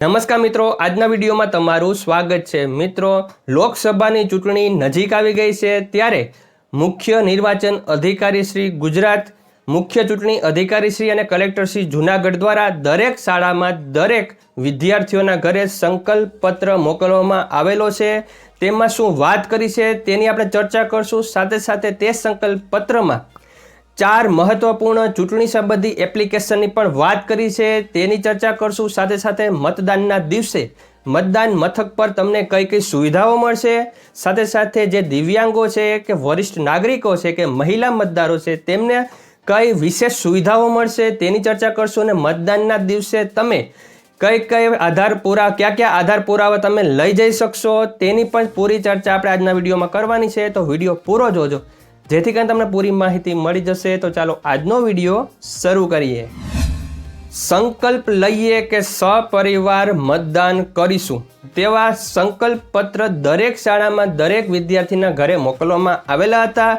નમસ્કાર મિત્રો, આજના વિડીયોમાં તમારું સ્વાગત છે. મિત્રો, લોકસભાની ચૂંટણી નજીક આવી ગઈ છે ત્યારે મુખ્ય નિર્વાચન અધિકારી શ્રી ગુજરાત, મુખ્ય ચૂંટણી અધિકારી શ્રી અને કલેક્ટર શ્રી જુનાગઢ દ્વારા દરેક શાળામાં દરેક વિદ્યાર્થીઓના ઘરે સંકલ્પ પત્ર મોકલવામાં આવેલો છે. તેમાં શું વાત કરી છે તેની આપણે ચર્ચા કરશું. સાથે સાથે તે સંકલ્પ પત્રમાં ચાર મહત્વપૂર્ણ ચૂંટણી સંબંધી એપ્લિકેશનની પણ વાત કરી છે. તેની ચર્ચા કરશું. સાથે સાથે મતદાનના દિવસે મતદાન મથક પર તમને કઈ કઈ સુવિધાઓ મળશે? સાથે સાથે જે દિવ્યાંગો છે કે વરિષ્ઠ નાગરિકો છે કે મહિલા મતદારો છે, તેમને કઈ વિશેષ સુવિધાઓ મળશે? તેની ચર્ચા કરશું અને મતદાનના દિવસે તમે કઈ કઈ આધાર પુરાવા કયા કયા આધાર પુરાવા તમે લઈ જઈ શકશો? તેની પણ પૂરી ચર્ચા આપણે આજના વિડીયોમાં કરવાની છે. તો વીડિયો પૂરો જોજો. જેથી કરીને તમને પૂરી માહિતી મળી જશે. તો ચાલો આજનો વીડિયો શરૂ કરીએ. સંકલ્પ લઈએ કે સપરિવાર મતદાન કરીશું. તેવા સંકલ્પ પત્ર દરેક શાળામાં દરેક વિદ્યાર્થીના ઘરે મોકલવામાં આવેલા હતા.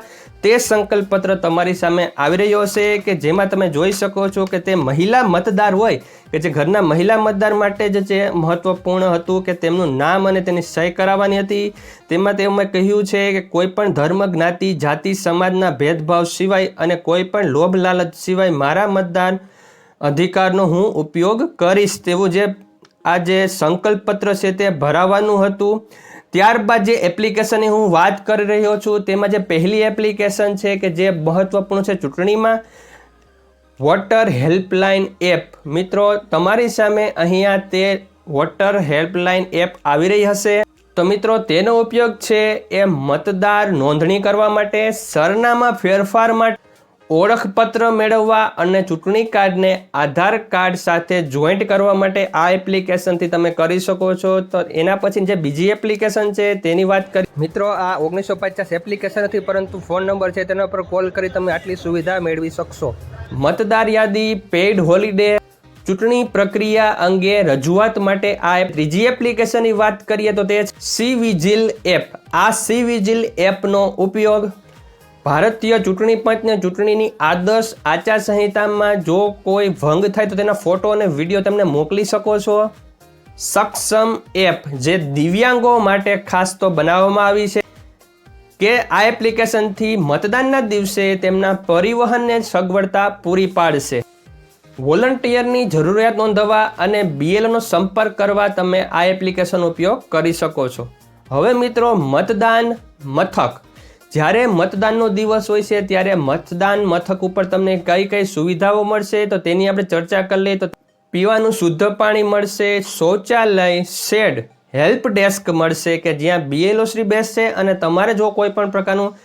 તે સંકલ્પ પત્ર તમારી સામે આવી રહ્યો હશે કે જેમાં તમે જોઈ શકો છો કે તે મહિલા મતદાર હોય કે જે ઘરના મહિલા મતદાર માટે જ જે મહત્વપૂર્ણ હતું કે તેમનું નામ અને તેની સહી કરાવવાની હતી. તેમાં તેમણે કહ્યું છે કે કોઈ પણ ધર્મ, જ્ઞાતિ, જાતિ, સમાજના ભેદભાવ સિવાય અને કોઈ પણ લોભ લાલચ સિવાય મારા મતદાન અધિકારનો હું ઉપયોગ કરીશ તેવું જે આ જે સંકલ્પપત્ર છે તે ભરાવાનું હતું. ત્યારબાદ જે એપ્લિકેશનની હું વાત કરી રહ્યો છું, તેમાં જે પહેલી એપ્લિકેશન છે કે જે મહત્વપૂર્ણ છે ચૂંટણીમાં, વોટર હેલ્પલાઇન એપ. મિત્રો, તમારી સામે અહીંયા તે વોટર હેલ્પલાઇન એપ આવી રહી હશે. તો મિત્રો, તેનો ઉપયોગ છે એ મતદાર નોંધણી કરવા માટે, સરનામાં ફેરફાર માટે ઓળખપત્ર મેળવવા અને ચૂંટણી કાર્ડને આધાર કાર્ડ સાથે જોઈન્ટ કરવા માટે આ એપ્લિકેશનથી તમે કરી શકો છો. તો એના પછી જે બીજી એપ્લિકેશન છે, તેની વાત કરી. મિત્રો, આ ઓગણીસો પચાસ એપ્લિકેશન નથી પરંતુ ફોન નંબર છે, તેના પર કોલ કરી તમે આટલી સુવિધા મેળવી શકશો. મતદાર યાદી, પેઇડ હોલિડે, ચૂંટણી પ્રક્રિયા અંગે રજૂઆત માટે આ ત્રીજી એપ્લિકેશનની વાત કરીએ તો તે સી વિજિલ એપ. આ સી વિજિલ એપનો ઉપયોગ ભારતીય ચૂંટણી પંચને ચૂંટણીની આદર્શ આચારસંહિતામાં જો કોઈ ભંગ થાય તો તેના ફોટો અને વીડિયો તમને મોકલી શકો છો. સક્ષમ એપ જે દિવ્યાંગો માટે ખાસ તો બનાવવામાં આવી છે કે આ એપ્લિકેશનથી મતદાનના દિવસે તેમના પરિવહનને સગવડતા પૂરી પાડશે. વોલન્ટિયરની જરૂરિયાત નોંધવા અને બીએલનો સંપર્ક કરવા તમે આ એપ્લિકેશનનો ઉપયોગ કરી શકો છો. હવે મિત્રો મતદાન મથક. જ્યારે મતદાનનો દિવસ હોય છે, ત્યારે મતદાન મથક ઉપર તમને કઈ કઈ સુવિધાઓ મળશે તો તેની આપણે ચર્ચા કરી લઈએ. તો પીવાનું શુદ્ધ પાણી મળશે, શૌચાલય, શેડ, હેલ્પ ડેસ્ક મળશે કે જ્યાં બીએલઓ શ્રી બેસશે અને તમારે જો કોઈ પણ પ્રકારનું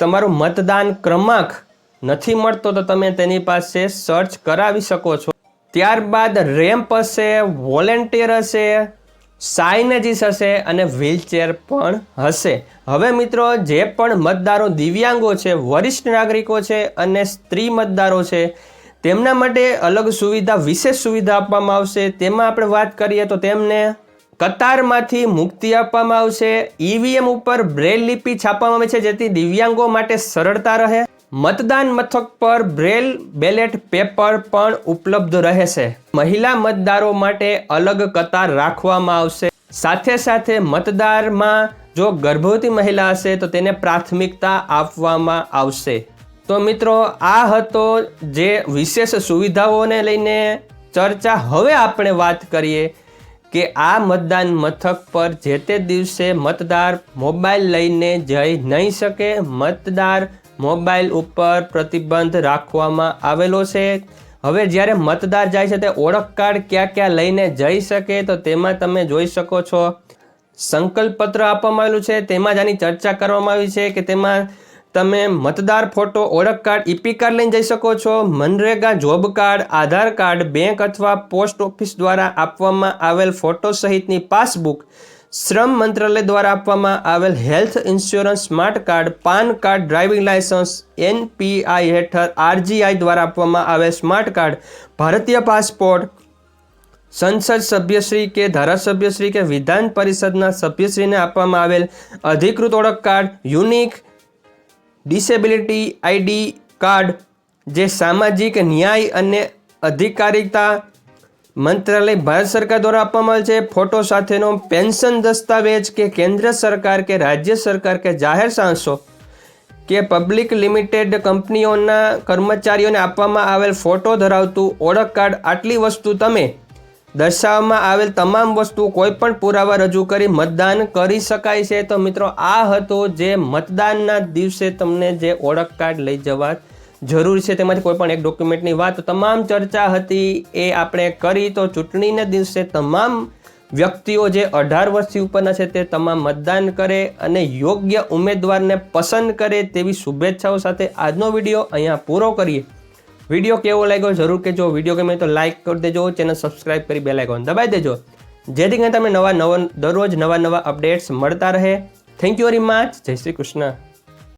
તમારું મતદાન ક્રમાંક નથી મળતો તો તમે તેની પાસે સર્ચ કરાવી શકો છો. ત્યારબાદ રેમ્પ હશે, વોલેન્ટિયર હશે સાઇનેજીસ હશે અને વ્હીલચેર પણ હશે. હવે મિત્રો, જે પણ મતદારો દિવ્યાંગો છે, વરિષ્ઠ નાગરિકો છે અને સ્ત્રી મતદારો છે, તેમના માટે અલગ સુવિધા, વિશેષ સુવિધા આપવામાં આવશે. તેમાં આપણે વાત કરીએ તો તેમને કતારમાંથી મુક્તિ આપવામાં આવશે. ઈવીએમ ઉપર બ્રેલ લિપિ છાપવામાં આવે છે, જેથી દિવ્યાંગો માટે સરળતા રહે. મતદાન મથક પર બ્રેલ બેલેટ પેપર પણ ઉપલબ્ધ રહેશે. મહિલા મતદારો માટે અલગ કતાર રાખવામાં આવશે. સાથે સાથે મતદારમાં જો ગર્ભવતી મહિલા હશે તો તેને પ્રાથમિકતા આપવામાં આવશે. તો મિત્રો, આ હતો જે વિશેષ સુવિધાઓને લઈને ચર્ચા. હવે આપણે વાત કરીએ કે આ મતદાન મથક પર જે તે દિવસે મતદાર મોબાઈલ લઈને જઈ નહીં શકે, મતદાર મોબાઈલ ઉપર પ્રતિબંધ રાખવામાં આવેલો છે. હવે જ્યારે મતદાર જાય છે, તે ઓળખ કાર્ડ ક્યાં ક્યાં લઈને જઈ શકે, તો તેમાં તમે જોઈ શકો છો. સંકલ્પ પત્ર આપવામાં આવેલું છે. તેમાં જ આની ચર્ચા કરવામાં આવી છે કે તેમાં તમે મતદાર ફોટો, ઓળખ કાર્ડ, ઈપી કાર્ડ લઈને જઈ શકો છો. MNREGA, job card, Aadhaar card, bank અથવા પોસ્ટ ઓફિસ દ્વારા આપવામાં આવેલ ફોટો સહિતની પાસબુક શ્રમ મંત્રાલય દ્વારા આપવામાં આવેલ health insurance smart card, PAN card, driving licence NPI હેઠળ આરજીઆઈ દ્વારા આપવામાં આવેલ સ્માર્ટ કાર્ડ, ભારતીય પાસપોર્ટ, સંસદ સભ્યશ્રી કે ધારાસભ્યશ્રી કે વિધાન પરિષદના સભ્યશ્રીને આપવામાં આવેલ અધિકૃત ઓળખ card, unique disability ID card, જે સામાજિક ન્યાય અને અધિકારિતા મંત્રાલય ભારત સરકાર દ્વારા આપવામાં આવેલ છે, ફોટો સાથેનો પેન્શન દસ્તાવેજ કે કેન્દ્ર સરકાર કે રાજ્ય સરકાર કે જાહેર સાંસો કે પબ્લિક લિમિટેડ કંપનીઓના કર્મચારીઓને આપવામાં આવેલ ફોટો ધરાવતું ઓળખ કાર્ડ, આટલી વસ્તુ તમે દર્શાવવામાં આવેલ તમામ વસ્તુ કોઈ પણ પુરાવા રજૂ કરી મતદાન કરી શકાય છે. તો મિત્રો, આ હતો જે મતદાનના દિવસે તમને જે ઓળખ કાર્ડ લઈ જવા જરૂર છે તેમાંથી કોઈ પણ એક ડોક્યુમેન્ટની વાત. તમામ ચર્ચા હતી એ આપણે કરી. તો ચૂંટણીના દિવસે તમામ વ્યક્તિઓ જે અઢાર વર્ષથી ઉપરના છે તે તમામ મતદાન કરે અને યોગ્ય ઉમેદવારને પસંદ કરે તેવી શુભેચ્છાઓ સાથે આજનો વીડિયો અહીંયા પૂરો કરીએ. વીડિયો કેવો લાગ્યો? જરૂર કહેજો. વીડિયો ગમે તો લાઇક કરી દેજો. ચેનલ સબસ્ક્રાઇબ કરી બે લાઇકોન દબાવી દેજો. જેથી કરીને તમને નવા નવા દરરોજ નવા નવા અપડેટ્સ મળતા રહે. થેન્ક યુ વેરી મચ જય શ્રી કૃષ્ણ.